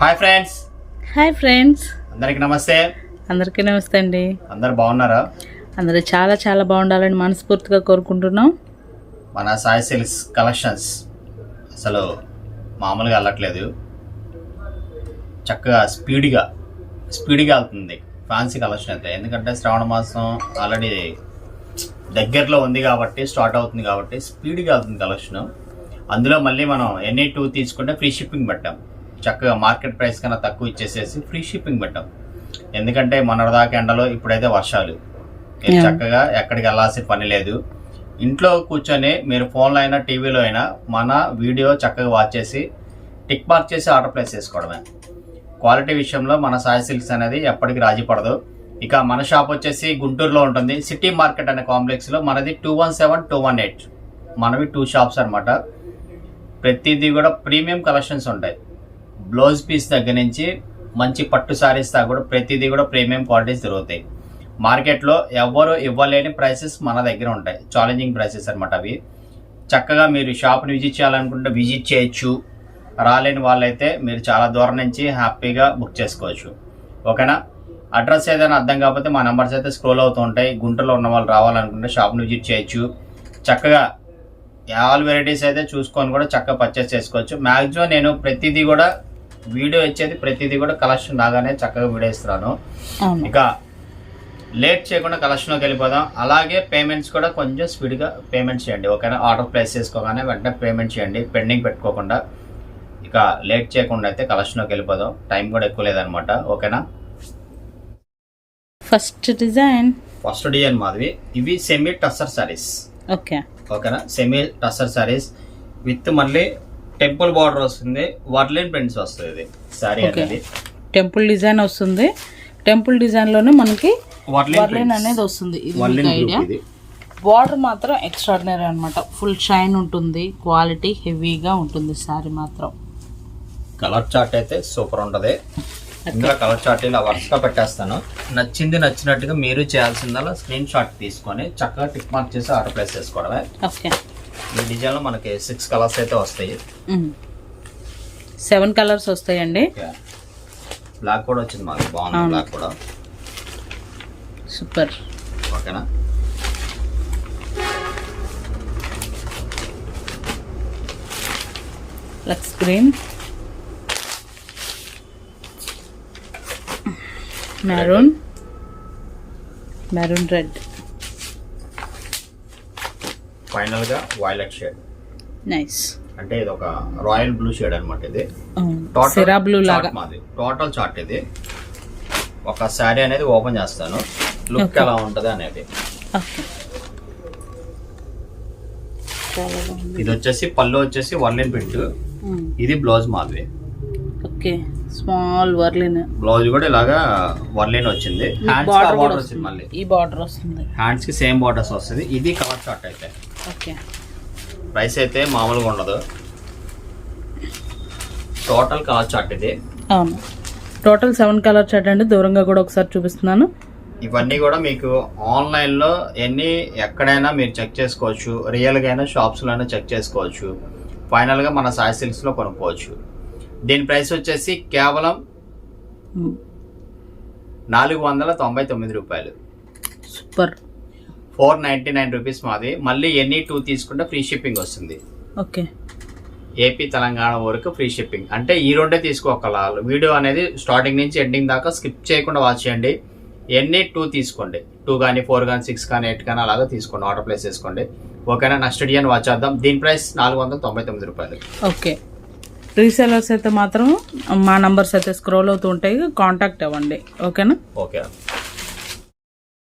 Hi friends. Hi friends. అందరికి నమస్తే. అందరికీ నమస్తే అండి. అందరు బాగున్నారా? అందరూ చాలా చాలా బాగుండాలని మనస్ఫూర్తిగా కోరుకుంటున్నాం. మన సాయి సిల్క్స్ కలెక్షన్స్. అసలు మామూలుగా వెళ్ళట్లేదు. చక్కగా స్పీడ్గా స్పీడ్గా వెళ్తుంది. ఫ్యాన్సీ కలెక్షన్ అయితే. ఎందుకంటే శ్రావణ మాసం ఆల్రెడీ దగ్గరలో ఉంది కాబట్టి స్టార్ట్ అవుతుంది కాబట్టి స్పీడ్గా వెళ్తుంది కలెక్షన్. అందులో మళ్ళీ మనం ఎన్ని టూ తీసుకుంటే ఫ్రీ షిప్పింగ్ పెట్టాం. చక్కగా మార్కెట్ ప్రైస్ కన్నా తక్కువ ఇచ్చేసేసి ఫ్రీ షిప్పింగ్ పెట్టాం. ఎందుకంటే మొన్నటిదాకా ఎండలో ఇప్పుడైతే వర్షాలు. మీరు. చక్కగా ఎక్కడికి వెళ్ళాల్సిన పని లేదు. ఇంట్లో కూర్చొని మీరు ఫోన్లో అయినా టీవీలో అయినా మన వీడియో చక్కగా వాచ్ చేసి టిక్ మార్క్ చేసి ఆర్డర్ ప్లేస్ చేసుకోవడమే. క్వాలిటీ విషయంలో మన సాయి సిల్క్స్ అనేది ఎప్పటికీ రాజీ పడదు. ఇక మన షాప్ వచ్చేసి గుంటూరులో ఉంటుంది. సిటీ మార్కెట్ అనే కాంప్లెక్స్లో మనది two one seven two one eight. మనవి టూ షాప్స్ అనమాట ప్రతిదీ కూడా ప్రీమియం కలెక్షన్స్ ఉంటాయి. బ్లౌజ్ పీస్ దగ్గర నుంచి మంచి పట్టు సారీస్ దాకా కూడా ప్రతిదీ కూడా ప్రీమియం క్వాలిటీస్ దొరుకుతాయి. మార్కెట్లో ఎవ్వరు ఇవ్వలేని ప్రైసెస్ మన దగ్గర ఉంటాయి. ఛాలెంజింగ్ ప్రైసెస్ అనమాట అవి. చక్కగా మీరు షాప్ని విజిట్ చేయాలనుకుంటే విజిట్ చేయొచ్చు. రాలేని వాళ్ళైతే మీరు చాలా దూరం నుంచి హ్యాపీగా బుక్ చేసుకోవచ్చు. ఓకేనా? అడ్రస్ ఏదైనా అర్థం కాకపోతే మా నెంబర్స్ అయితే స్క్రోల్ అవుతూ ఉంటాయి. గుంటూరులో ఉన్న వాళ్ళు రావాలనుకుంటే షాప్ని విజిట్ చేయొచ్చు. చక్కగా ఆల్ వెరైటీస్ అయితే చూసుకొని కూడా చక్కగా పర్చేస్ చేసుకోవచ్చు. మ్యాక్సిమం నేను ప్రతిదీ కూడా వీడియో ఇచ్చేది ప్రతిదీ కూడా కలెక్షన్ లాగానే చక్కగా వీడియో ఇస్తున్నాను ఇక లేట్ చేయకుండా కలెక్షన్లోకి వెళ్ళిపోదాం. అలాగే పేమెంట్స్ కూడా కొంచెం స్పీడ్గా పేమెంట్ చేయండి. ఓకేనా? ఆర్డర్ ప్లేస్ చేసుకోగానే వెంటనే పేమెంట్ చేయండి. పెండింగ్ పెట్టుకోకుండా ఇక లేట్ చేయకుండా అయితే కలెక్షన్లోకి వెళ్ళిపోదాం. టైం కూడా ఎక్కువ లేదనమాట. ఓకేనా? First design? ఫస్ట్ డిజైన్ మాదిరి ఇవి సెమీ టస్సర్ సారీస్ ఓకే. ఓకేనా? సెమీ టస్సర్ సారీస్ విత్ మళ్ళీ టెంపుల్ బార్డర్ వస్తుంది వర్లిన్ ప్రింట్స్ వస్తుంది ఇది సారీ. అనేది. టెంపుల్ డిజైన్ వస్తుంది. టెంపుల్ డిజైన్లోనే మనకి వర్లిన్ అనేది వస్తుంది. ఇది ఐడియా బార్డర్ మాత్రం ఎక్స్ట్రాడినరీ అనమాట ఫుల్ షైన్ ఉంటుంది క్వాలిటీ హెవీగా ఉంటుంది సారీ మాత్రం. కలర్ చార్ట్ అయితే సూపర్ ఉంటది. ఇందులో కలర్ చార్ట్ ఇలా వరుసగా పెట్టేస్తాను. నచ్చింది నచ్చినట్టుగా మీరు చేయాల్సిందల్లా స్క్రీన్ షాట్ తీసుకొని చక్కగా టిక్ మార్క్ చేసి ఆర్డర్ ప్లేస్ చేసుకోవడమే. ఓకే ఈ డిజైన్లో మనకి సిక్స్ కలర్స్ అయితే వస్తాయి. సెవెన్ కలర్స్ వస్తాయండి. బ్లాక్ కూడా వచ్చింది మాకు. బాగుంది. బ్లాక్ కూడా. సూపర్ ఓకేనా? Lux green maroon maroon red ఫైనల్గా వైలెట్ షేడ్. నైస్. అంటే ఇది ఒక రాయల్ బ్లూ షేడ్ అనమాట ఇది. బ్లూ లాగా మాది. టోటల్ చార్ట్ ఇది. ఒక శారీ అనేది ఓపెన్ చేస్తాను. లుక్. ఎలా ఉంటది అనేది. ఇది వచ్చేసి పళ్ళు వచ్చేసి వర్లిన్ ప్రింట్. ఇది బ్లౌజ్ మాది. ఓకే. స్మాల్ వర్లిన్. బ్లౌజ్ కూడా ఇలాగా వర్లిన్ వచ్చింది. హ్యాండ్స్ బార్డర్ వచ్చింది మళ్ళీ. ఈ బార్డర్ వస్తుంది. హ్యాండ్స్కి సేమ్ బార్డర్స్ వస్తుంది. ఇది కలర్ చార్ట్ అయితే. ఓకే. ప్రైస్ అయితే మామూలుగా ఉండదు. టోటల్ కలర్ చార్ట్ ఇది. అవును. టోటల్ సెవెన్ కలర్ చార్ట్ అండి. దూరంగా కూడా ఒకసారి చూపిస్తున్నాను. ఇవన్నీ కూడా మీకు ఆన్లైన్లో ఎన్ని ఎక్కడైనా మీరు చెక్ చేసుకోవచ్చు. రియల్గా అయినా షాప్స్లో అయినా చెక్ చేసుకోవచ్చు. ఫైనల్గా మన సాయి సిల్క్స్లో కొనుక్కోవచ్చు. దీని ప్రైస్ వచ్చేసి కేవలం. నాలుగు వందల తొంభై తొమ్మిది రూపాయలు. Super. Four ninety nine rupees మాది. మళ్ళీ ఎన్ని టూ తీసుకుంటే ఫ్రీ షిప్పింగ్ వస్తుంది. ఓకే. ఏపీ తెలంగాణ వరకు ఫ్రీ షిప్పింగ్. అంటే ఈ రెండే తీసుకోగల వీడియో అనేది స్టార్టింగ్ నుంచి ఎండింగ్ దాకా స్కిప్ చేయకుండా వాచ్ చేయండి. ఎన్ని టూ తీసుకోండి. టూ కానీ ఫోర్ కానీ సిక్స్ కానీ ఎయిట్ కానీ అలాగా తీసుకోండి. ఆర్డర్ ప్లేస్ చేసుకోండి. ఓకేనా? నెక్స్ట్ డిజైన్ వాచ్ చేద్దాం. దీని ప్రైస్ నాలుగు వందల తొంభై తొమ్మిది రూపాయలు. ఓకే. రీసెలర్స్ అయితే మాత్రం మా నంబర్స్ అయితే స్క్రోల్ అవుతూ ఉంటాయి. కాంటాక్ట్ అవ్వండి. ఓకేనా? Okay.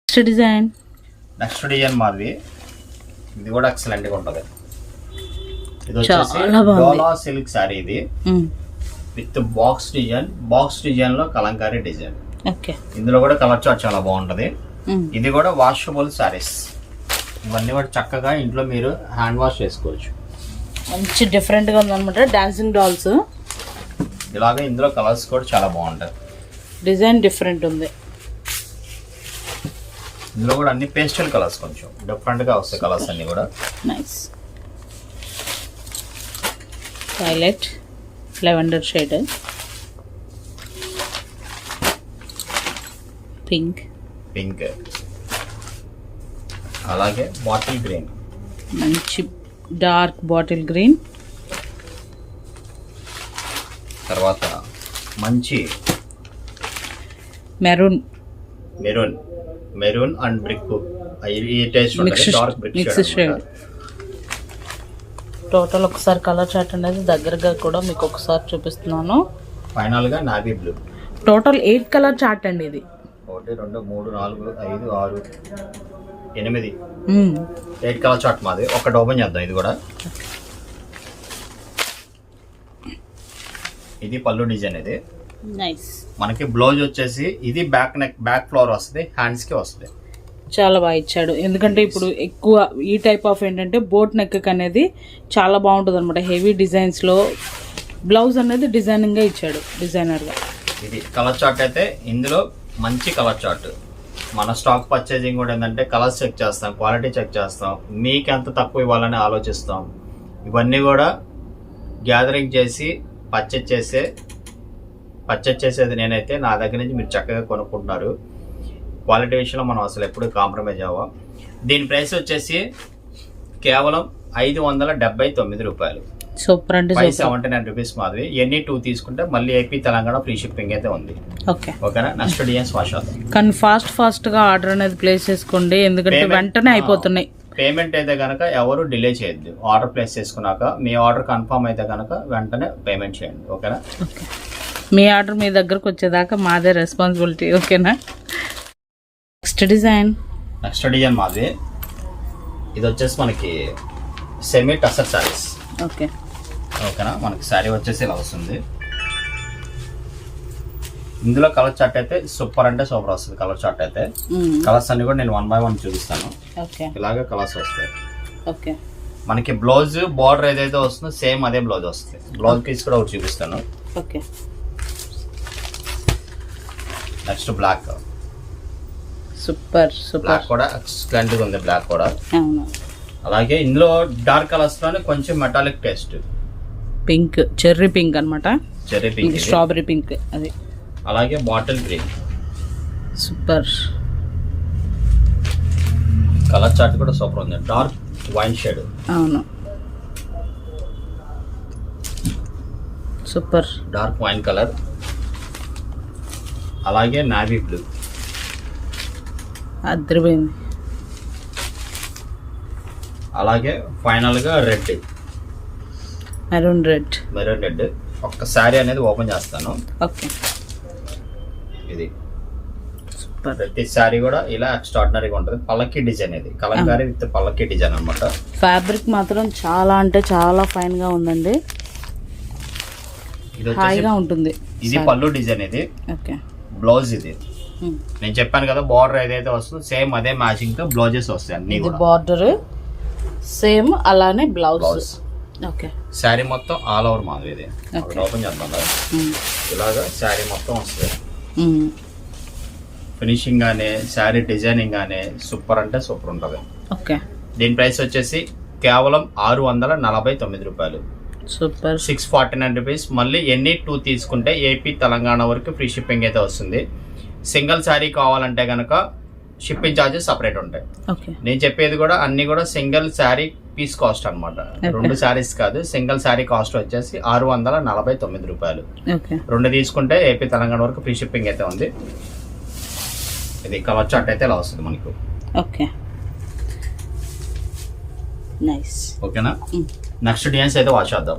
Next design. Next design మాది ఇది కూడా ఎక్సలెంట్గా ఉంటది. ఇది వచ్చేసి. డోలా సిల్క్ శారీ ఇది. విత్ బాక్స్ డిజైన్ బాక్స్ డిజైన్లో కలంకారీ డిజైన్ ఓకే. ఇందులో కూడా కలర్ చార్ట్ చాలా బాగుంటది. ఇది కూడా వాషబుల్ సారీస్ ఇవన్నీ కూడా చక్కగా ఇంట్లో మీరు హ్యాండ్ వాష్ చేసుకోవచ్చు. మంచి డిఫరెంట్గా ఉందన్నమాట. డాన్సింగ్ డాల్స్ ఇలాగే ఇందులో కలర్స్ కూడా చాలా బాగుంటాయి. డిజైన్ డిఫరెంట్ ఉంది. ఇందులో కూడా అన్ని పేస్టల్ కలర్స్ కొంచెం. డిఫరెంట్గా వస్తాయి కలర్స్ అన్నీ కూడా. Nice violet lavender shade pink pink అలాగే బాటిల్ గ్రీన్ మంచి డార్క్ బాటిల్ గ్రీన్ తర్వాత మంచి maroon maroon maroon and brick. ఈ taste dark brick shade total ఒకసారి కలర్ చార్ట్ అనేది దగ్గరగా కూడా మీకు ఒకసారి చూపిస్తున్నాను. ఫైనల్గా navy blue. Total eight colour chart అండి ఇది. ఒకటి రెండు మూడు నాలుగు ఐదు ఆరు ఎనిమిది. ఎయిట్ కలర్ చార్ట్ మాది. ఒకటి ఓపెన్ చేద్దాం ఇది కూడా. ఇది పళ్ళు డిజైన్ ఇది. మనకి బ్లౌజ్ వచ్చేసి ఇది బ్యాక్ నెక్ బ్యాక్ ఫ్లోర్ వస్తుంది హ్యాండ్స్కి వస్తుంది. చాలా బాగా ఇచ్చాడు. ఎందుకంటే ఇప్పుడు ఎక్కువ ఈ టైప్ ఆఫ్ ఏంటంటే బోట్ నెక్ అనేది చాలా బాగుంటుంది అనమాట హెవీ డిజైన్స్లో బ్లౌజ్ అనేది డిజైనింగ్గా ఇచ్చాడు డిజైనర్గా ఇది కలర్ చార్ట్ అయితే ఇందులో మంచి కలర్ చార్ట్ మన స్టాక్ పర్చేజింగ్ కూడా ఏంటంటే కలర్స్ చెక్ చేస్తాం క్వాలిటీ చెక్ చేస్తాం మీకు ఎంత తక్కువ ఇవ్వాలని ఆలోచిస్తాం. ఇవన్నీ కూడా గ్యాదరింగ్ చేసి పర్చేజ్ చేసే పర్చేజ్ చేసేది నేనైతే నా దగ్గర నుంచి మీరు చక్కగా కొనుక్కుంటున్నారు. క్వాలిటీ విషయంలో మనం అసలు ఎప్పుడు కాంప్రమైజ్ అవ్వం. దీని ప్రైస్ వచ్చేసి కేవలం ఐదు వందల డెబ్బై తొమ్మిది రూపాయలు. సూపర్ అంటే ఫైవ్ సెవెంటీ నైన్ రూపీస్ మాదిరి. ఎన్ని టూ తీసుకుంటే మళ్ళీ ఏపీ తెలంగాణ ఫ్రీ షిప్పింగ్ అయితే ఉంది. ఓకే ఓకేనా నెక్స్ట్ వాష్ కానీ ఫాస్ట్ ఫాస్ట్గా ఆర్డర్ అనేది ప్లేస్ చేసుకోండి. ఎందుకంటే వెంటనే అయిపోతున్నాయి. పేమెంట్ అయితే కనుక ఎవరు డిలే చేయొద్దు. ఆర్డర్ ప్లేస్ చేసుకున్నాక మీ ఆర్డర్ కన్ఫర్మ్ అయితే కనుక వెంటనే పేమెంట్ చేయండి. ఓకేనా ఓకే మీ ఆర్డర్ మీ దగ్గరకు వచ్చేదాకా మాదే రెస్పాన్సిబిలిటీ ఓకేనా? నెక్స్ట్ డిజైన్ నెక్స్ట్ డిజైన్ మాది. ఇది వచ్చేసి మనకి సెమీ టసర్ శారీస్ ఓకే. ఓకేనా? మనకి శారీ వచ్చేసి ఇలా వస్తుంది. ఇందులో కలర్ చార్ట్ అయితే సూపర్ అంటే సూపర్ వస్తుంది కలర్ చార్ట్ అయితే. కలర్స్ అన్ని కూడా నేను వన్ బై వన్ చూపిస్తాను. ఓకే. ఇలాగే కలర్స్ వస్తాయి. ఓకే. మనకి బ్లౌజ్ బార్డర్ ఏదైతే వస్తుందో సేమ్ అదే బ్లౌజ్ వస్తుంది. బ్లౌజ్ పీస్ కూడా ఒకటి చూపిస్తాను. Okay. Next black super super black కూడా ఎక్సలెంట్ ఉంది బ్లాక్ కూడా. అవును. అలాగే ఇందులో డార్క్ కలర్స్లోనే కొంచెం metallic taste pink cherry pink అనమాట చెర్రీ పింక్. స్ట్రాబెరీ పింక్ అది. అలాగే bottle green super colour chart కూడా సూపర్ ఉంది. డార్క్ వైన్ షేడ్ అవును. సూపర్ డార్క్ వైన్ కలర్ అలాగే నావీ బ్లూ అద్దరిపోయింది అలాగే ఫైనల్గా red maroon red maroon red ఒక్క శారీ అనేది ఓపెన్ చేస్తాను. ఓకే. ఇది. సూపర్. ప్రతి శారీ కూడా ఇలా ఎక్స్ట్రాడినరీగా ఉంటుంది. పల్లకి డిజైన్ ఇది. కలంకారీ విత్ పల్లకి డిజైన్ అన్నమాట. ఫ్యాబ్రిక్ మాత్రం చాలా అంటే చాలా ఫైన్గా ఉందండి. హాయిగా ఉంటుంది. ఇది పళ్ళు డిజైన్ ఇది. ఓకే. బ్లౌజ్ ఇది. నేను చెప్పాను కదా బార్డర్ ఏదైతే వస్తుందో సేమ్ అదే మ్యాచింగ్తో బ్లౌజెస్ వస్తాయి అన్ని ఇది కూడా. బార్డర్ సేమ్ అలానే బ్లౌజ్. ఓకే. శారీ మొత్తం ఆల్ ఓవర్ మాది ఇది. ఓపెన్ చేద్దాం. ఇలాగా శారీ మొత్తం వస్తుంది ఫినిషింగ్ గానే శారీ డిజైనింగ్ గానే సూపర్ అంటే సూపర్ ఉంటుంది. ఓకే. దీని ప్రైస్ వచ్చేసి కేవలం ఆరు వందల నలభై తొమ్మిది రూపాయలు. Super. Six forty nine rupees. మళ్ళీ ఎన్ని టూ తీసుకుంటే ఏపీ తెలంగాణ వరకు ఫ్రీ షిప్పింగ్ అయితే వస్తుంది. సింగిల్ శారీ కావాలంటే కనుక షిప్పింగ్ ఛార్జెస్ సపరేట్ ఉంటాయి. ఓకే. నేను చెప్పేది కూడా అన్ని కూడా సింగిల్ శారీ పీస్ కాస్ట్ అన్నమాట. రెండు శారీస్ కాదు సింగిల్ శారీ కాస్ట్ వచ్చేసి ఆరు వందల నలభై తొమ్మిది రూపాయలు. రెండు తీసుకుంటే ఏపీ తెలంగాణ వరకు ఫ్రీ షిప్పింగ్ అయితే ఉంది. ఇది కలర్ చార్ట్ అయితే ఇలా వస్తుంది మనకు? ఓకే. నైస్. ఓకేనా? నెక్స్ట్ డిజైన్స్ అయితే వాచ్ చేద్దాం.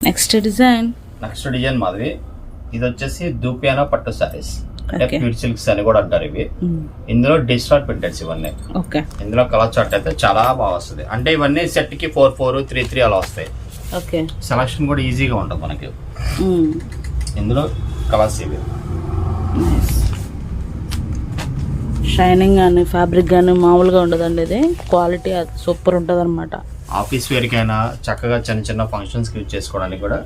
నెక్స్ట్ డిజైన్ నెక్స్ట్ డిజైన్ మాది ఇది వచ్చేసి దూపియానో పట్టు అంటే Okay. ప్యూర్ సిల్క్స్ అని కూడా అంటారు ఇవి. ఇందులో డిజిటల్ ప్రింటెడ్స్ ఇవన్నీ. ఓకే ఇందులో కలర్ చార్ట్ అయితే చాలా బాగా వస్తుంది. అంటే ఇవన్నీ సెట్కి ఫోర్ ఫోర్ త్రీ త్రీ అలా వస్తాయి. ఓకే సెలక్షన్ కూడా ఈజీగా ఉంటుంది మనకి. ఇందులో కలర్స్ ఇవి. షైనింగ్ కానీ ఫ్యాబ్రిక్ కానీ మామూలుగా ఉండదండి ఇది. క్వాలిటీ సూపర్ ఉంటుంది అనమాట ఆఫీస్ వేర్కైనా చక్కగా చిన్న చిన్న ఫంక్షన్స్కి యూజ్ చేసుకోవడానికి కూడా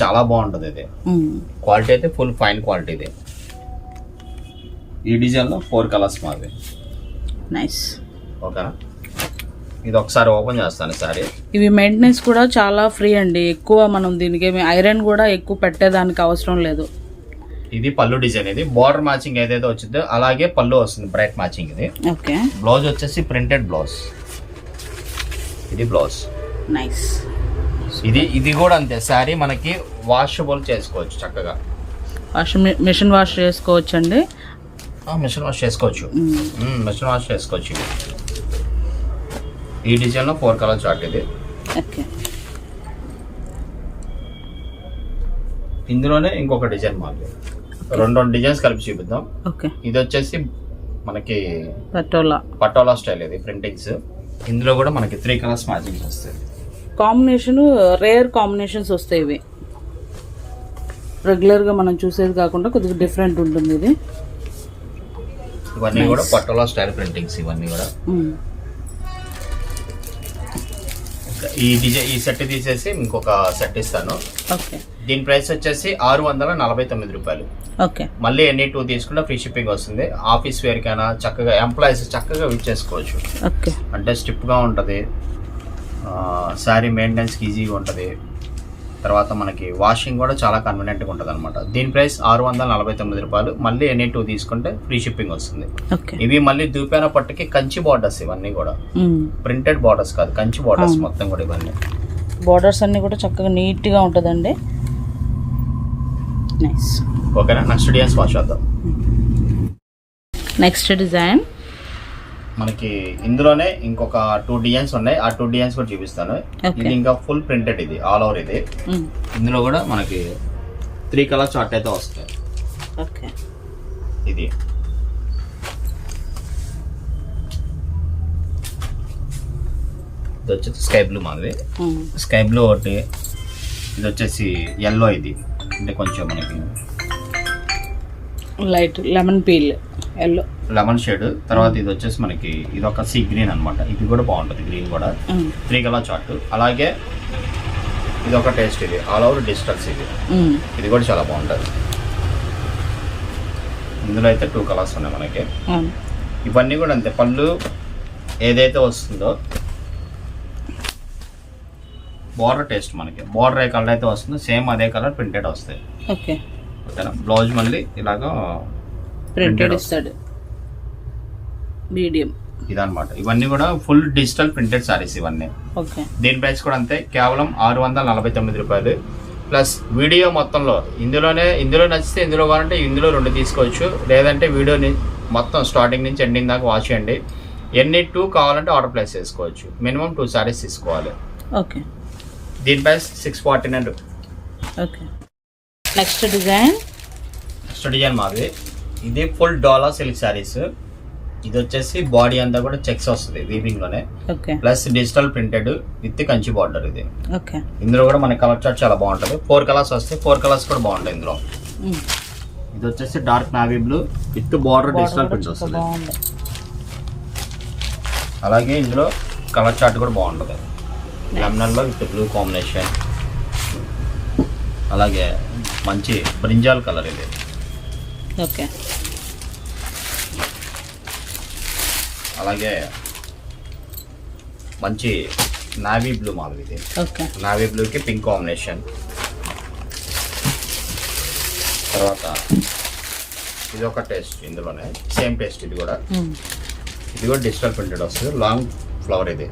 చాలా బాగుంటుంది ఇది. క్వాలిటీ అయితే ఫుల్ ఫైన్ క్వాలిటీ ఇది. ఈ డిజైన్లో ఫోర్ కలర్స్ మావి నైస్ ఓకేనా? ఇది ఒకసారి ఓపెన్ చేస్తాను సారీ ఇవి మెయింటెనెన్స్ కూడా చాలా ఫ్రీ అండి. ఎక్కువ మనం దీనికి ఏమి ఐరన్ కూడా ఎక్కువ పెట్టేదానికి అవసరం లేదు. ఇది పళ్ళు డిజైన్ ఇది. బార్డర్ మ్యాచింగ్ ఏదైతే వచ్చిందో అలాగే పళ్ళు వస్తుంది బ్రైట్ మ్యాచింగ్ ఇది. ఓకే బ్లౌజ్ వచ్చేసి ప్రింటెడ్ బ్లౌజ్ ఇది బ్లౌజ్. నైస్ ఇది ఇది కూడా అంతే. శారీ మనకి వాషబుల్ చేసుకోవచ్చు చక్కగా. వాష్ మిషన్ వాష్ చేసుకోవచ్చండి? మిషన్ వాష్ చేసుకోవచ్చు. మిషన్ వాష్ చేసుకోవచ్చు ఈ డిజైన్లో ఫోర్ కలర్ చార్ట్ ఇది. ఓకే. ఇందులోనే ఇంకొక డిజైన్ మాకు రెండు రెండు డిజైన్స్ కలిపి చూపిద్దాం. ఓకే. ఇది వచ్చేసి మనకి పటోలా. పటోలా స్టైల్ ఇది ప్రింటింగ్స్ ఇందులో కూడా మనకి త్రీ కలర్స్ మ్యాచింగ్స్ వస్తాయి. కాంబినేషన్ రేర్ కాంబినేషన్స్ వస్తాయి ఇవి. రెగ్యులర్గా మనం చూసేది కాకుండా కొద్దిగా డిఫరెంట్ ఉంటుంది ఇది. ఇవన్నీ కూడా పటోలా స్టైల్ ప్రింటింగ్స్ ఇవన్నీ కూడా. ఇంకా ఈ డిజైన్ ఈ సెట్ తీసేసి ఇంకొక సెట్ ఇస్తాను. ఓకే దీని ప్రైస్ వచ్చేసి ఆరు వందల నలభై తొమ్మిది రూపాయలు. ఓకే. మళ్ళీ ఎన్ని టూ తీసుకుంటే ఫ్రీ షిప్పింగ్ వస్తుంది. ఆఫీస్ వేర్కైనా చక్కగా ఎంప్లాయీస్ చక్కగా యూజ్ చేసుకోవచ్చు. ఓకే. అంటే స్టిప్గా ఉంటుంది. శారీ మెయింటెనెన్స్కి ఈజీగా ఉంటుంది. తర్వాత మనకి వాషింగ్ కూడా చాలా కన్వీనియంట్గా ఉంటుంది అనమాట దీని ప్రైస్ ఆరు వందల నలభై తొమ్మిది రూపాయలు. మళ్ళీ ఎన్ని టూ తీసుకుంటే ఫ్రీ షిప్పింగ్ వస్తుంది. ఓకే. ఇవి మళ్ళీ దూపాన పట్టుకి కంచి బార్డర్స్ ఇవన్నీ కూడా. ప్రింటెడ్ బార్డర్స్ కాదు కంచి బార్డర్స్. మొత్తం కూడా ఇవన్నీ. బోర్డర్స్ అన్నీ కూడా చక్కగా నీట్గా ఉంటుందండి. ఓకేనా నెక్స్ట్ డిజైన్స్ వాష్ చేద్దాం నెక్స్ట్ డిజైన్ మనకి ఇందులోనే ఇంకొక టూ డిజైన్స్ ఉన్నాయి. ఆ టూ డిజైన్స్ కూడా చూపిస్తాను. ఇది ఇంకా ఫుల్ ప్రింటెడ్ ఇది ఆల్ ఓవర్ ఇది. ఇందులో కూడా మనకి త్రీ కలర్ చార్ట్ అయితే వస్తాయి. ఓకే ఇది. ఇది వచ్చేసి స్కై బ్లూ మాది. స్కై బ్లూ ఒకటి. ఇది వచ్చేసి ఎల్లో ఇది. అంటే కొంచెం మనకి light lemon peel yellow. Lemon shade తర్వాత ఇది వచ్చేసి మనకి ఇది ఒక సీ గ్రీన్ అన్నమాట. ఇది కూడా బాగుంటుంది గ్రీన్ కూడా. త్రీ కలర్ చార్ట్ అలాగే ఇది ఒక టేస్ట్ ఇది. ఆల్ ఓవర్ డిజిటల్స్ ఇది. ఇది కూడా చాలా బాగుంటుంది. ఇందులో అయితే టూ కలర్స్ ఉన్నాయి మనకి. ఇవన్నీ కూడా అంతే. పళ్ళు ఏదైతే వస్తుందో బార్డర్ టేస్ట్ మనకి. బార్డర్ ఏ కలర్ అయితే వస్తుందో సేమ్ అదే కలర్ ప్రింటెడ్ వస్తాయి. ఓకే. ఓకేనా? బ్లౌజ్ మళ్ళీ ఇలాగా ప్రింటెడ్ ఇస్తాడు. మీడియం ఇదన్నమాట. ఇవన్నీ కూడా ఫుల్ డిజిటల్ ప్రింటెడ్ సారీస్ ఇవన్నీ. ఓకే. దీని ప్రైస్ కూడా అంతే. కేవలం ఆరు వందల నలభై తొమ్మిది రూపాయలు. ప్లస్ వీడియో మొత్తంలో ఇందులోనే ఇందులో నచ్చితే ఇందులో కావాలంటే ఇందులో రెండు తీసుకోవచ్చు. లేదంటే వీడియోని మొత్తం స్టార్టింగ్ నుంచి ఎండింగ్ దాకా వాచ్ చేయండి. ఎన్ని టూ కావాలంటే ఆర్డర్ ప్లేస్ చేసుకోవచ్చు. మినిమం టూ సారీస్ తీసుకోవాలి. ఓకే. దీని price six forty nine okay. Next design next design మాది. ఇది ఫుల్ డాలా సిల్క్ సారీస్ ఇది వచ్చేసి బాడీ అంతా కూడా చెక్స్ వస్తుంది వీవింగ్లోనే. Plus digital printed with Kanchi border ఇది. ఇందులో కూడా మన కలర్ చార్ట్ చాలా బాగుంటుంది. ఫోర్ కలర్స్ వస్తాయి ఫోర్ కలర్స్ కూడా బాగుంటాయి ఇందులో. ఇది వచ్చేసి dark navy blue with border digital print వస్తుంది. అలాగే ఇందులో కలర్ చార్ట్ కూడా బాగుంటుంది. లెమనల్లో విత్ బ్లూ కాంబినేషన్ అలాగే మంచి బ్రింజాల్ కలర్ ఇది. ఓకే అలాగే మంచి నావీ బ్లూ మాది ఇది. నావీ బ్లూకి పింక్ కాంబినేషన్ తర్వాత ఇది ఒక టేస్ట్ ఇందులోనే సేమ్ టేస్ట్ ఇది కూడా. ఇది కూడా డిజిటల్ ప్రింటెడ్ వస్తుంది. లాంగ్ ఫ్లవర్ ఇది.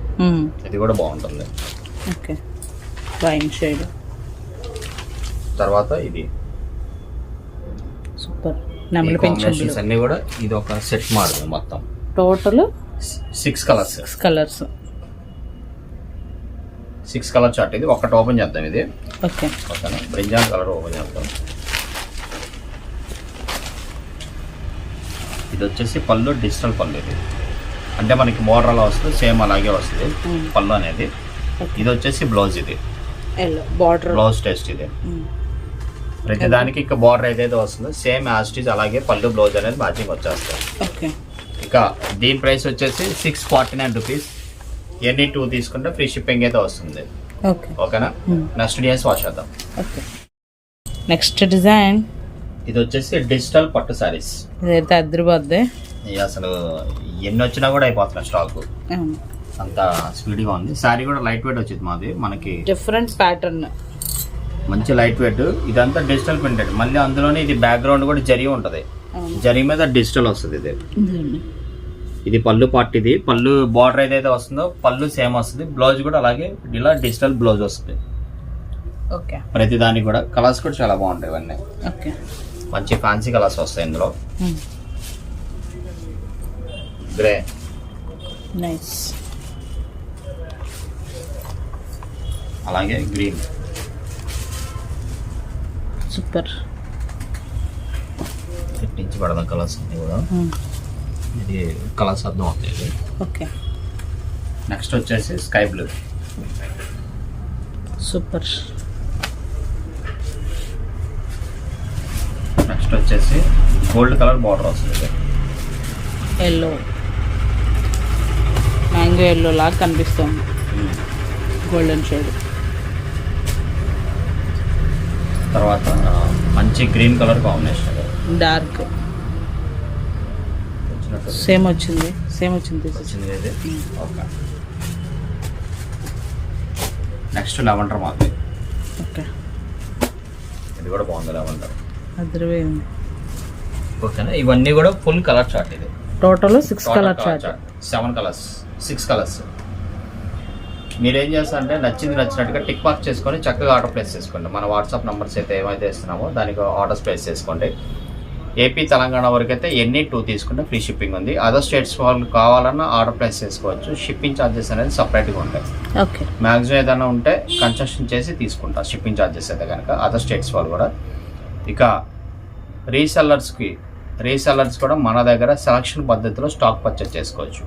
ఇది కూడా బాగుంటుంది. ఓకే. వైన్ షేడ్ తర్వాత ఇది. సూపర్. నెమలి కాంబినేషన్స్ అన్ని కూడా ఇది ఒక సెట్ మారుతుంది మొత్తం. Total six colours six colours six colour chart ఇది. ఒకటి ఓపెన్ చేద్దాం ఇది. ఓకే. ఓకేనా? బ్రింజాల్ కలర్ ఓపెన్ చేద్దాం. ఇది వచ్చేసి పళ్ళు డిజిటల్ పళ్ళు ఇది. అంటే మనకి అలా వస్తుంది సేమ్ అలాగే వస్తుంది. Mm. పళ్ళు అనేది. ఇది వచ్చేసి బ్లౌజ్ ఇది. బార్డర్ బ్లౌజ్ టెస్ట్ ఇది. ప్రతి దానికి ఇక బార్డర్ ఏదైతే వస్తుందో సేమ్ యాస్టీజ్ అలాగే పళ్ళు బ్లౌజ్ అనేది మ్యాచింగ్ వచ్చేస్తుంది ఇక దీని ప్రైస్ వచ్చేసి six forty nine rupees any two తీసుకుంటే ఫ్రీ షిప్పింగ్ అయితే వస్తుంది. ఓకే ఓకేనా. నెక్స్ట్ డిజైన్స్ వాచ్ చేద్దాం. ఓకే నెక్స్ట్ డిజైన్ ఇది వచ్చేసి డిజిటల్ పట్టు సారీస్ ఇదైతే అద్దరిపోద్ది. అసలు ఎన్ని వచ్చినా కూడా అయిపోతున్నాయి స్టాక్ అంత స్పీడ్గా ఉంది. శారీ కూడా లైట్ వెయిట్ వచ్చింది మాది. మనకి డిఫరెంట్ ప్యాటర్న్ మంచి లైట్ వెయిట్. ఇదంతా డిజిటల్ ప్రింటెడ్. మళ్ళీ అందులోనే ఇది బ్యాక్గ్రౌండ్ కూడా జరి ఉంటుంది. జరి మీద డిజిటల్ వస్తుంది ఇది. ఇది పళ్ళు పార్ట్ ఇది. పళ్ళు బార్డర్ ఏదైతే వస్తుందో పళ్ళు సేమ్ వస్తుంది. బ్లౌజ్ కూడా అలాగే ఇలా డిజిటల్ బ్లౌజ్ వస్తుంది. ఓకే. ప్రతి దానికి కూడా కలర్స్ కూడా చాలా బాగుంటాయి ఇవన్నీ. ఓకే. మంచి ఫ్యాన్సీ కలర్స్ వస్తాయి ఇందులో. గ్రే. నైస్ అలాగే గ్రీన్. సూపర్. నుంచి పడదాం కలర్స్ అన్ని కూడా. ఇది కలర్స్ అర్థం అవుతాయి ఓకే. నెక్స్ట్ వచ్చేసి స్కై బ్లూ. సూపర్. నెక్స్ట్ వచ్చేసి గోల్డ్ కలర్ బార్డర్ వస్తుంది. ఎల్లో మ్యాంగో ఎల్లో లాగా కనిపిస్తుంది. గోల్డెన్ షేడ్ తర్వాత మంచి green colour combination. Dark. Same వచ్చింది. సేమ్ వచ్చింది వచ్చింది ఇది? ఓకే. నెక్స్ట్ లెవెండర్ మాది ఓకే. ఇది కూడా బాగుంది లెవెండర్. అదిరిపోయింది ఓకేనా? ఇవన్నీ కూడా ఫుల్ కలర్ చార్ట్ ఇది. Total six colour chart. Seven colours. Six colours. మీరేం చేస్తారంటే నచ్చింది నచ్చినట్టుగా టిక్ మార్క్ చేసుకొని చక్కగా ఆర్డర్ ప్లేస్ చేసుకోండి. మన వాట్సాప్ నెంబర్స్ అయితే ఏమైతే ఇస్తున్నామో దానికి ఆర్డర్స్ ప్లేస్ చేసుకోండి. ఏపీ తెలంగాణ వరకు అయితే ఎన్ని టూ తీసుకుంటే ఫ్రీ షిప్పింగ్ ఉంది. అదర్ స్టేట్స్ వాళ్ళు కావాలన్నా ఆర్డర్ ప్లేస్ చేసుకోవచ్చు. షిప్పింగ్ ఛార్జెస్ అనేది సపరేట్గా ఉంటాయి. ఓకే. మ్యాక్సిమం ఏదైనా ఉంటే కన్స్ట్రక్షన్ చేసి తీసుకుంటా. షిప్పింగ్ ఛార్జెస్ అయితే కనుక అదర్ స్టేట్స్ వాళ్ళు కూడా. ఇక రీసెల్లర్స్కి రీసెల్లర్స్ కూడా మన దగ్గర సెలక్షన్ పద్ధతిలో స్టాక్ పర్చేస్ చేసుకోవచ్చు.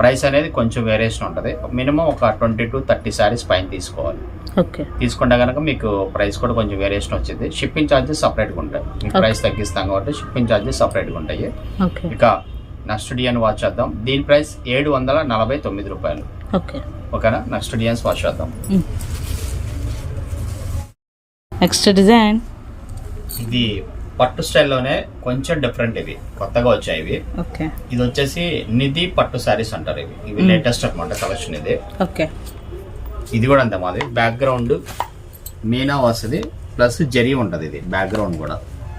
ప్రైస్ అనేది కొంచెం వేరియేషన్ ఉంటుంది. మినిమం ఒక ట్వంటీ టు థర్టీ శారీస్ పైన తీసుకోవాలి. ఓకే. తీసుకుంటే కనుక మీకు ప్రైస్ కూడా కొంచెం వేరియేషన్ వచ్చింది. షిప్పింగ్ ఛార్జెస్ సపరేట్గా ఉంటాయి. ప్రైస్ తగ్గిస్తాం కాబట్టి షిప్పింగ్ ఛార్జెస్ సపరేట్గా ఉంటాయి. ఇక నెక్స్ట్ డియన్ వాచ్ చేద్దాం. దీని ప్రైస్ ఏడు వందల నలభై తొమ్మిది రూపాయలు. ఓకే. ఓకేనా నెక్స్ట్ డియన్స్ వాచ్ చేద్దాం. నెక్స్ట్ డిజైన్ ఇది పట్టు స్టైల్లోనే కొంచెం డిఫరెంట్ ఇవి. కొత్తగా వచ్చాయి ఇవి. ఓకే. ఇది వచ్చేసి నిధి పట్టు శారీస్ అంటారు ఇవి. ఇవి. లేటెస్ట్ అనమాట కలెక్షన్ ఇది. ఓకే. ఇది కూడా అంతే మాది. బ్యాక్గ్రౌండ్ మీనా వస్తుంది ప్లస్ జరీ ఉంటుంది ఇది. బ్యాక్గ్రౌండ్ కూడా.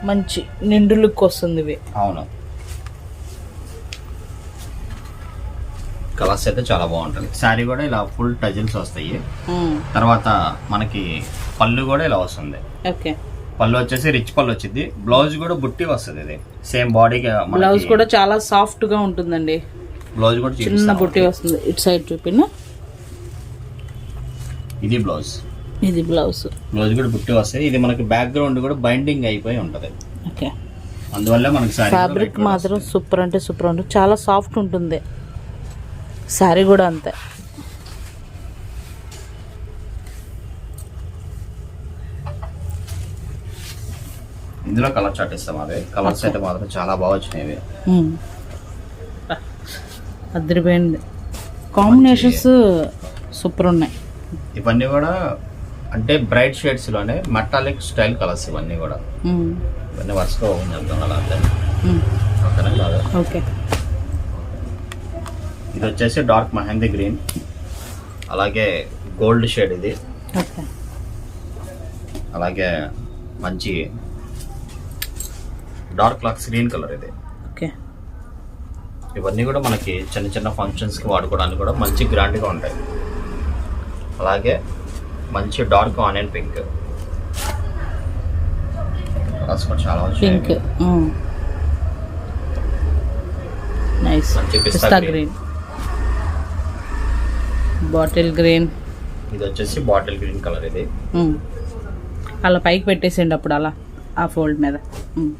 మంచి నిండు లుక్ వస్తుంది ఇవి. అవును. కలర్స్ అయితే చాలా బాగుంటుంది శారీ కూడా ఇలా ఫుల్ టజిల్స్ వస్తాయి. తర్వాత మనకి పళ్ళు కూడా ఇలా వస్తుంది. ఓకే. పళ్ళు వచ్చేసి రిచ్ పళ్ళు వచ్చింది. బ్లౌజ్ కూడా బుట్టి వస్తుంది ఇది. సేమ్ బాడీకి బ్లౌజ్ కూడా చాలా సాఫ్ట్గా ఉంటుందండి. బ్లౌజ్ కూడా చిన్న బుట్టి వస్తుంది. ఇటు సైడ్ చూపిన. ఇది బ్లౌజ్ ఇది బ్లౌజ్ బ్లౌజ్ కూడా బుట్టి వస్తుంది. ఇది మనకి బ్యాక్గ్రౌండ్ కూడా బైండింగ్ అయిపోయి ఉంటది. ఓకే. అందువల్ల మనకి ఫ్యాబ్రిక్ మాత్రం సూపర్ అంటే సూపర్ ఉంటుంది. చాలా సాఫ్ట్ ఉంటుంది. శారీ కూడా అంతే. ఇందులో కలర్ చార్ట్ ఇస్తాం అదే. కలర్స్ అయితే మాత్రం చాలా బాగా వచ్చినాయి. అదిరిపోయింది. కాంబినేషన్స్ సూపర్ ఉన్నాయి ఇవన్నీ కూడా అంటే బ్రైట్ షేడ్స్లోనే మెటాలిక్ స్టైల్ కలర్స్ ఇవన్నీ కూడా. ఇవన్నీ వరుసగా ఓపెన్ చేద్దాం అలా. ఓకేనా కాదు. ఓకే. ఇది వచ్చేసి డార్క్ మహందీ గ్రీన్ అలాగే గోల్డ్ షేడ్ ఇది. అలాగే మంచి డార్క్ లక్స్ గ్రీన్ కలర్ ఇది. ఓకే. ఇవన్నీ కూడా మనకి చిన్న చిన్న ఫంక్షన్స్కి వాడుకోవడానికి కూడా మంచి గ్రాండ్గా ఉంటాయి. అలాగే మంచి డార్క్ ఆనియన్ పింక్ కలర్స్ కూడా చాలా. పింక్ నైస్ మంచి pista pista green. Green bottle green ఇది వచ్చేసి బాటిల్ గ్రీన్ కలర్ ఇది. అలా పైకి పెట్టేసిండు అప్పుడు అలా ఆ ఫోల్డ్ మీద. మ్మ్.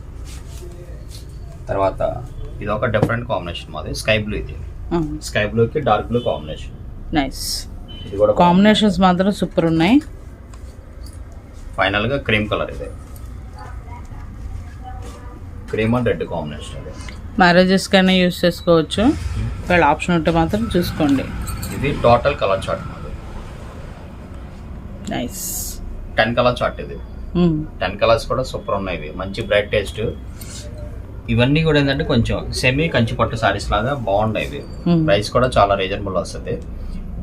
తర్వాత ఇది ఒక డిఫరెంట్ కాంబినేషన్ మాది. స్కై బ్లూ ఇది. స్కై బ్లూకి డార్క్ బ్లూ కాంబినేషన్ నైస్ ఇది కూడా కాంబినేషన్స్ మాత్రం సూపర్ ఉన్నాయి. ఫైనల్గా క్రీమ్ కలర్ ఇది. క్రీమ్ అండ్ రెడ్ కాంబినేషన్ ఇది మ్యారేజెస్ కైనా యూస్ చేసుకోవచ్చు. ఒకవేళ ఆప్షన్ ఉంటే మాత్రం చూసుకోండి. ఇది టోటల్ కలర్ చార్ట్ మాది. నైస్ టెన్ కలర్ చార్ట్ ఇది. టెన్ కలర్స్ కూడా సూపర్ ఉన్నాయి. మంచి బ్రైట్ టేస్ట్ ఇవన్నీ కూడా ఏంటంటే కొంచెం సెమీ కంచి పట్టు సారీస్ లాగా బాగున్నాయి ఇవి. ప్రైస్ కూడా చాలా రీజనబుల్ వస్తుంది.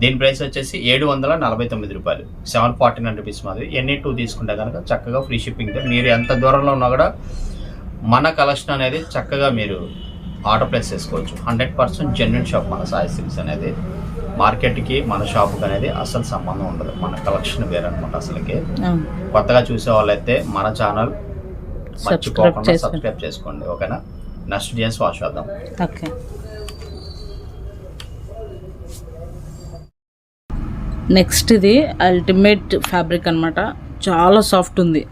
దీని ప్రైస్ వచ్చేసి ఏడు వందల నలభై తొమ్మిది రూపాయలు. సెవెన్ ఫార్టీ నైన్ రూపీస్ మాది ఎన్ని టూ తీసుకుంటే కనుక చక్కగా ఫ్రీ షిప్పింగ్ మీరు ఎంత దూరంలో ఉన్నా కూడా మన కలెక్షన్ అనేది చక్కగా మీరు ఆర్డర్ ప్లేస్ చేసుకోవచ్చు. హండ్రెడ్ పర్సెంట్ జెన్యున్ షాప్ మన సాయి సిల్క్స్ అనేది. మార్కెట్కి మన షాప్కి అనేది అసలు సంబంధం ఉండదు. మన కలెక్షన్ వేరనమాట అసలుకి. కొత్తగా చూసే వాళ్ళైతే మన ఛానల్ మర్చిపోకుండా చేసుకోండి సబ్స్క్రైబ్ చేసుకోండి ఓకేనా? నెక్స్ట్ డిజైన్స్ వాచ్ చేద్దాం. ఓకే. నెక్స్ట్ ఇది అల్టిమేట్ ఫ్యాబ్రిక్ అన్నమాట. చాలా సాఫ్ట్ ఉంది.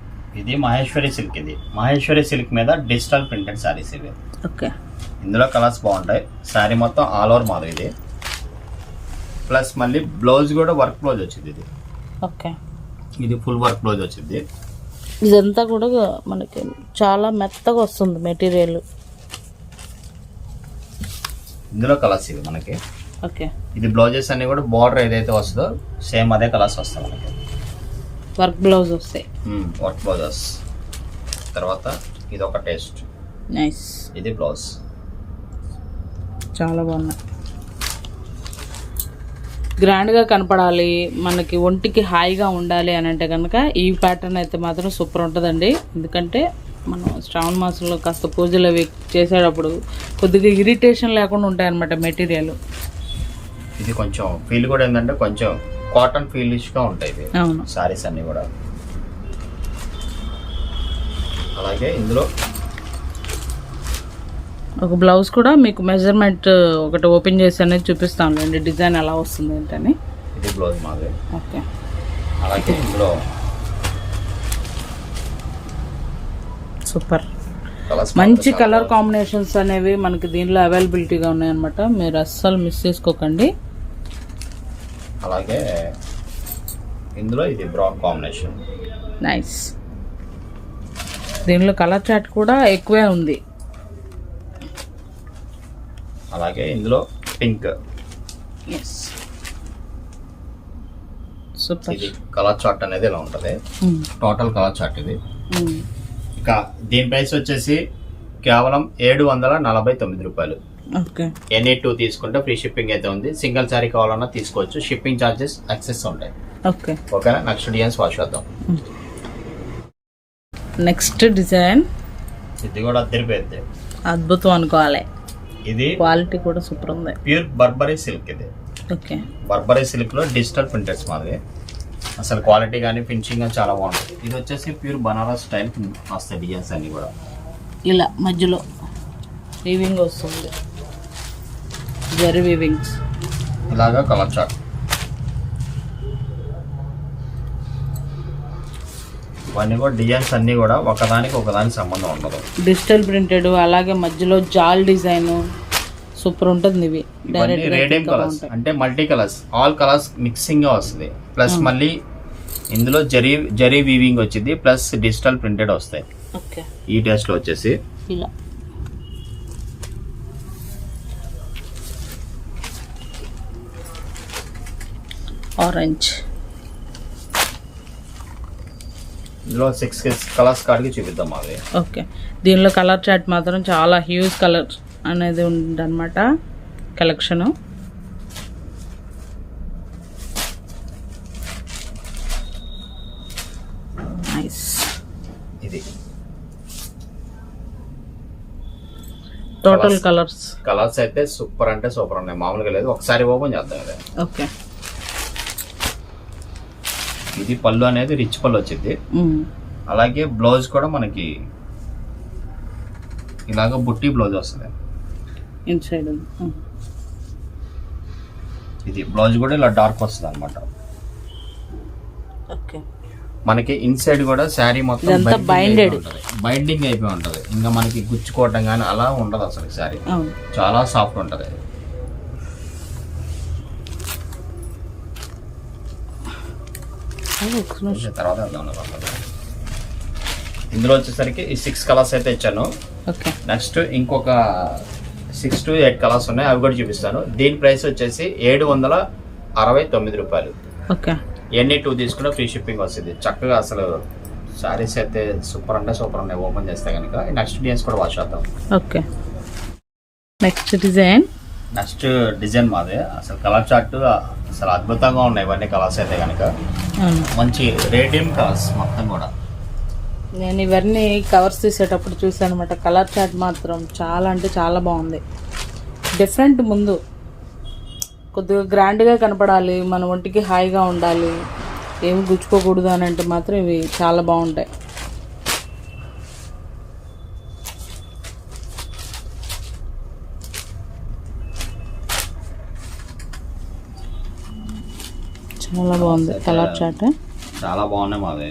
ఇది మహేశ్వరి సిల్క్ ఇది. మహేశ్వరి సిల్క్ మీద డిజిటల్ ప్రింటెడ్ శారీస్ ఇవి. ఓకే. ఇందులో కలర్స్ బాగుంటాయి. శారీ మొత్తం ఆల్ ఓవర్ మాది ఇది. ప్లస్ మళ్ళీ బ్లౌజ్ కూడా వర్క్ బ్లౌజ్ వచ్చింది ఇది. ఓకే. ఇది ఫుల్ వర్క్ బ్లౌజ్ వచ్చింది. ఇదంతా కూడా మనకి చాలా మెత్తగా వస్తుంది మెటీరియల్. ఇందులో కలర్స్ ఇవి మనకి. ఓకే. ఇది బ్లౌజెస్ అన్ని కూడా బార్డర్ ఏదైతే వస్తుందో సేమ్ అదే కలర్స్ వస్తాయి మనకి. వర్క్ బ్లౌజ్ వస్తాయి. Work blouses. తర్వాత ఇది ఒక టేస్ట్. నైస్. ఇది బ్లౌజ్. చాలా బాగున్నాయి. గ్రాండ్గా కనపడాలి మనకి ఒంటికి హాయిగా ఉండాలి అని అంటే కనుక ఈ ప్యాటర్న్ అయితే మాత్రం సూపర్ ఉంటుందండి. ఎందుకంటే మనం శ్రావణ మాసంలో కాస్త పూజలు అవి చేసేటప్పుడు కొద్దిగా ఇరిటేషన్ లేకుండా ఉంటాయి అన్నమాట మెటీరియల్ ఇది కొంచెం ఫీల్ కూడా ఏంటంటే కొంచెం కాటన్ ఫీలిష్గా ఉంటాయి అవును. సారీస్ అన్నీ కూడా. అలాగే ఇందులో ఒక బ్లౌజ్ కూడా మీకు మెజర్మెంట్ ఒకటి ఓపెన్ చేసి అనేది చూపిస్తానులేండి డిజైన్ ఎలా వస్తుంది ఏంటని. ఇది బ్లౌజ్ మాది. ఓకే. అలాగే ఇందులో సూపర్. మంచి కలర్ కాంబినేషన్స్ అనేవి మనకి దీనిలో అవైలబిలిటీగా ఉన్నాయన్నమాట. మీరు అస్సలు మిస్ చేసుకోకండి. అలాగే ఇందులో ఇది బ్రౌన్ కాంబినేషన్. నైస్. దీనిలో కలర్ చాట్ కూడా ఎక్కువే ఉంది. అలాగే ఇందులో పింక్. సూపర్ ఇది కలర్ చార్ట్ అనేది ఇలా ఉంటుంది. టోటల్ కలర్ చార్ట్ ఇది. ఇక దీని ప్రైస్ వచ్చేసి కేవలం ఏడు వందల నలభై తొమ్మిది రూపాయలు. ఓకే ఎనీ టూ తీసుకుంటే ఫ్రీ షిప్పింగ్ అయితే ఉంది. సింగిల్ శారీ కావాలన్నా తీసుకోవచ్చు. షిప్పింగ్ ఛార్జెస్ యాక్సెస్ ఉంటాయి. ఓకే ఓకేనా? నెక్స్ట్ డిజైన్స్ వాచ్ చేద్దాం. నెక్స్ట్ డిజైన్ ఇది కూడా అద్దరిపోయింది. అద్భుతం అనుకోవాలి. ఇది క్వాలిటీ కూడా సూపర్ ఉంది. ప్యూర్ బర్బరీ సిల్క్ ఇది. ఓకే. బర్బరీ సిల్క్లో డిజిటల్ ప్రింటెడ్స్ మాది. అసలు క్వాలిటీ కానీ ఫినిషింగ్ కానీ చాలా బాగుంటుంది. ఇది వచ్చేసి ప్యూర్ బనారస్ స్టైల్ వస్తాయి డిజైన్స్ అన్ని కూడా. ఇలా మధ్యలో వీవింగ్ వస్తుంది. జరి వీవింగ్స్ ఇలాగా కలర్ చార్ట్. ఇవన్నీ కూడా డిజైన్స్ అన్నీ కూడా ఒకదానికి ఒకదానికి సంబంధం ఉండదు. డిజిటల్ ప్రింటెడ్ అలాగే మధ్యలో జాల్ డిజైన్ సూపర్ ఉంటుంది ఇవి. డైరెక్ట్ రేడియం కలర్స్ అంటే మల్టీ కలర్స్ ఆల్ కలర్స్ మిక్సింగ్గా వస్తుంది ప్లస్ మళ్ళీ ఇందులో జరీ జరీ వీవింగ్ వచ్చింది. ప్లస్ డిజిటల్ ప్రింటెడ్ వస్తాయి. ఓకే. ఈ టెస్ట్లో వచ్చేసి. ఇలా. ఆరెంజ్ ఇందులో సిక్స్ కలర్స్ కాడికి చూపిద్దాం మాది ఓకే. దీనిలో కలర్ చార్ట్ మాత్రం చాలా హ్యూజ్ కలర్ అనేది ఉందన్నమాట. కలెక్షను నైస్ ఇది. టోటల్ కలర్స్ కలర్స్ అయితే సూపర్ అంటే సూపర్ ఉన్నాయి. మామూలుగా లేదు. ఒకసారి ఓపెన్ చేద్దాం ఓకే. ఇది పళ్ళు అనేది రిచ్ పళ్ళు వచ్చింది అలాగే బ్లౌజ్ కూడా మనకి ఇలాగ బుట్టి బ్లౌజ్ వస్తుంది. ఇన్సైడ్ ఇది బ్లౌజ్ కూడా ఇలా డార్క్ వస్తుంది అనమాట మనకి ఇన్సైడ్ కూడా శారీ మొత్తం. బైండింగ్ అయిపోయి ఉంటది. ఇంకా మనకి గుచ్చుకోవటం కానీ అలా ఉండదు అసలు శారీ చాలా సాఫ్ట్ ఉంటది. తర్వాత. ఇందులో వచ్చేసరికి ఈ సిక్స్ కలర్స్ అయితే ఇచ్చాను. నెక్స్ట్ ఇంకొక సిక్స్ టు ఎయిట్ కలర్స్ ఉన్నాయి. అవి కూడా చూపిస్తాను. దీని ప్రైస్ వచ్చేసి ఏడు వందల అరవై తొమ్మిది రూపాయలు. ఓకే. ఎన్ని టూ తీసుకున్న ఫ్రీ షిప్పింగ్ వస్తుంది. చక్కగా అసలు శారీస్ అయితే సూపర్ అంటే సూపర్ ఉన్నాయి. ఓపెన్ చేస్తే కనుక. నెక్స్ట్ డిజైన్స్ కూడా వాచ్ చేద్దాం. Okay. Next design next design మాది. అసలు కలర్ చార్ట్ అసలు అద్భుతంగా ఉన్నాయి ఇవన్నీ కలర్స్ అయితే కనుక మంచి రేడియం కలర్స్ మొత్తం కూడా. నేను ఇవన్నీ కవర్స్ తీసేటప్పుడు చూసాను అనమాట కలర్ చార్ట్ మాత్రం చాలా అంటే చాలా బాగుంది. డిఫరెంట్ ముందు. కొద్దిగా గ్రాండ్గా కనపడాలి మన ఒంటికి హాయిగా ఉండాలి ఏమి గుచ్చుకోకూడదు అని అంటే మాత్రం ఇవి చాలా బాగుంటాయి. చాలా బాగుంది కలర్ చార్ట్ చాలా బాగున్నాయి మాది.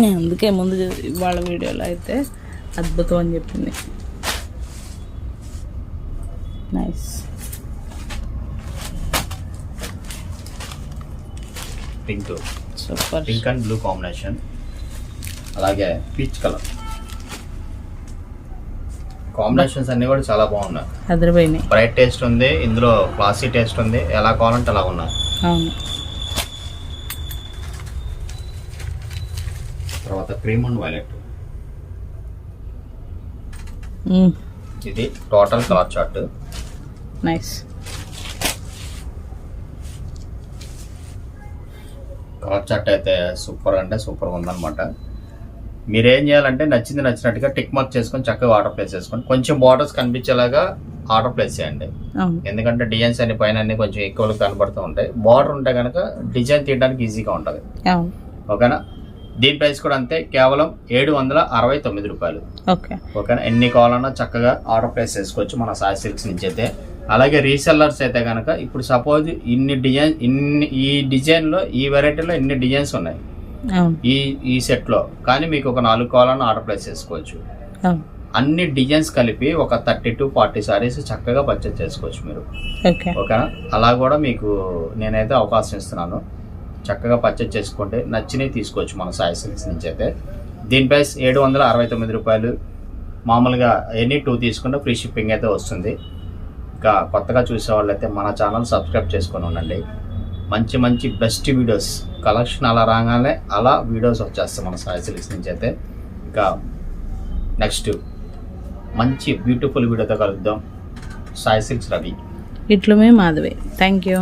నేను అందుకే ముందు ఇవాళ వీడియోలో అయితే అద్భుతం అని చెప్పింది. Nice pink super pink and blue combination అలాగే పీచ్ కలర్ కాంబినేషన్స్ అన్ని కూడా చాలా బాగున్నాయి. అదిరిపోయినాయి. బ్రైట్ టేస్ట్ ఉంది ఇందులో క్లాసీ టేస్ట్ ఉంది ఎలా కావాలంటే అలా ఉన్నాయి అవును. తర్వాత క్రీమ్ అండ్ వైలెట్. ఇది total colour chart nice colour chart అయితే సూపర్ అంటే సూపర్ ఉందన్నమాట. మీరు ఏం చేయాలంటే నచ్చింది నచ్చినట్టుగా టిక్ మార్క్ చేసుకొని చక్కగా ఆర్డర్ ప్లేస్ చేసుకోండి. కొంచెం బార్డర్స్ కనిపించేలాగా ఆర్డర్ ప్లేస్ చేయండి. ఎందుకంటే డిజైన్స్ అన్ని పైన అన్ని కొంచెం ఎక్కువగా కనబడుతూ ఉంటాయి. బార్డర్ ఉంటే కనుక డిజైన్ తీయడానికి ఈజీగా ఉంటుంది. ఓకేనా? దీని ప్రైస్ కూడా అంతే. కేవలం ఏడు వందల అరవై తొమ్మిది రూపాయలు. ఓకే. ఓకేనా? ఎన్ని కావాలన్నా చక్కగా ఆర్డర్ ప్లేస్ చేసుకోవచ్చు మన సాయి సిల్క్స్ నుంచి అయితే. అలాగే రీసెల్లర్స్ అయితే కనుక ఇప్పుడు సపోజ్ ఇన్ని డిజైన్ ఇన్ని ఈ డిజైన్లో ఈ వెరైటీలో ఇన్ని డిజైన్స్ ఉన్నాయి. ఈ ఈ సెట్లో. కానీ మీకు ఒక నాలుగు కావాలన్నా ఆర్డర్ ప్లేస్ చేసుకోవచ్చు. అన్ని డిజైన్స్ కలిపి ఒక థర్టీ టు ఫార్టీ సారీస్ చక్కగా పర్చేస్ చేసుకోవచ్చు మీరు. ఓకే. ఓకేనా? అలా కూడా మీకు నేనైతే అవకాశం ఇస్తున్నాను. చక్కగా పర్చేజ్ చేసుకుంటే నచ్చినవి తీసుకోవచ్చు మన సాయి సిల్క్స్ నుంచి అయితే. దీని ప్రైస్ ఏడు వందల అరవై తొమ్మిది రూపాయలు. మామూలుగా ఎనీ టూ తీసుకుంటే ఫ్రీ షిప్పింగ్ అయితే వస్తుంది. ఇంకా కొత్తగా చూసే వాళ్ళైతే మన ఛానల్ సబ్స్క్రైబ్ చేసుకొని ఉండండి. మంచి మంచి బెస్ట్ వీడియోస్ కలెక్షన్ అలా రాగానే అలా వీడియోస్ వచ్చేస్తాయి మన సాయి సిల్క్స్ నుంచి అయితే. ఇంకా నెక్స్ట్ మంచి బ్యూటిఫుల్ వీడియోతో కలుద్దాం. సాయి సిల్క్స్ రవి. ఇట్లుమే మాధవి. Thank you